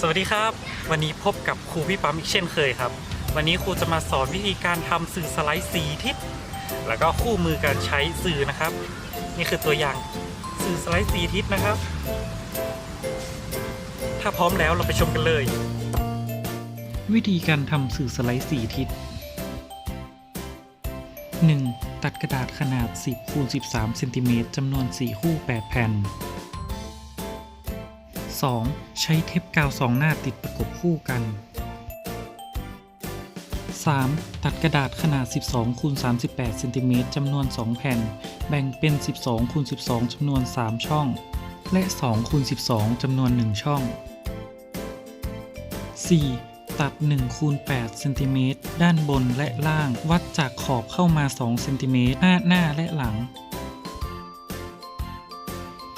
สวัสดีครับ วันนี้พบกับครูพี่ปั๊มอีกเช่นเคยครับ วันนี้ครูจะมาสอนวิธีการทำสื่อสไลด์สีทิศแล้วก็คู่มือการใช้สื่อนะครับ นี่คือตัวอย่างสื่อสไลด์สีทิศนะครับ ถ้าพร้อมแล้วเราไปชมกันเลย วิธีการทำสื่อสไลด์สีทิศ 1. ตัดกระดาษขนาด 10คูณ13เซนติเมตรจำนวน 4 คู่ 8 แผ่น 2. ใช้เทปกาวสองหน้าติดประกบคู่กัน 3. ตัดกระดาษขนาด 12คูณ38เซนติเมตรจำนวน 2 แผ่น แบ่งเป็น 12คูณ12จำนวน 3 ช่อง และ2คูณ12จำนวน 1 ช่อง 4. ตัด1คูณ8เซนติเมตรด้านบนและล่างวัดจากขอบเข้ามา2เซนติเมตรหน้าหน้าและหลัง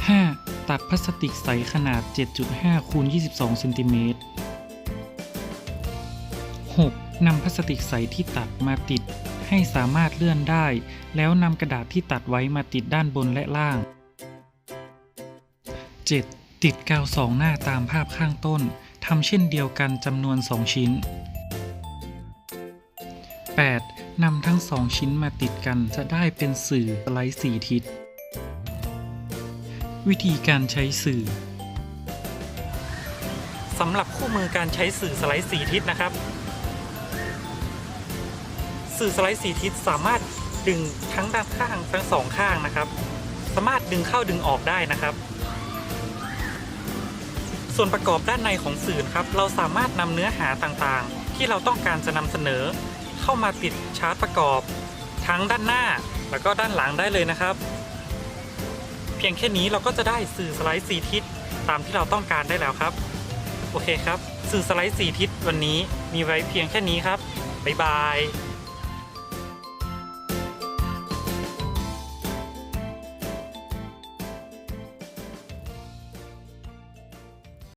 5. ตัดพลาสติกใสขนาด 7.5คูณ22เซนติเมตร 6. นำพลาสติกใสที่ตัดมาติด ให้สามารถเลื่อนได้ แล้วนำกระดาษที่ตัดไว้มาติดด้านบนและล่าง 7. ติดกาวสองหน้าตามภาพข้างต้นทำเช่นเดียวกันจำนวน 2 ชิ้น 8. นำทั้งสองชิ้นมาติดกันจะได้เป็นสื่อสไลด์สีทิศ วิธีการใช้สื่อสำหรับคู่มือการใช้สื่อสไลด์สีทิศนะครับ สื่อสไลด์สีทิศสามารถดึงทั้งด้านข้างทั้งสองข้างนะครับ สามารถดึงเข้าดึงออกได้นะครับ ส่วนประกอบด้านในของสื่อครับ เราสามารถนำเนื้อหาต่างๆ ที่เราต้องการจะนำเสนอ เข้ามาติดชาร์ตประกอบ ทั้งด้านหน้าแล้วก็ด้านหลังได้เลยนะครับ พียงแค่นี้เราก็จะได้สื่อสไลด์สีทิศตามที่เราต้องการได้แล้วครับ โอเคครับ สื่อสไลด์สีทิศวันนี้มีไว้เพียงแค่นี้ครับ บ๊ายบาย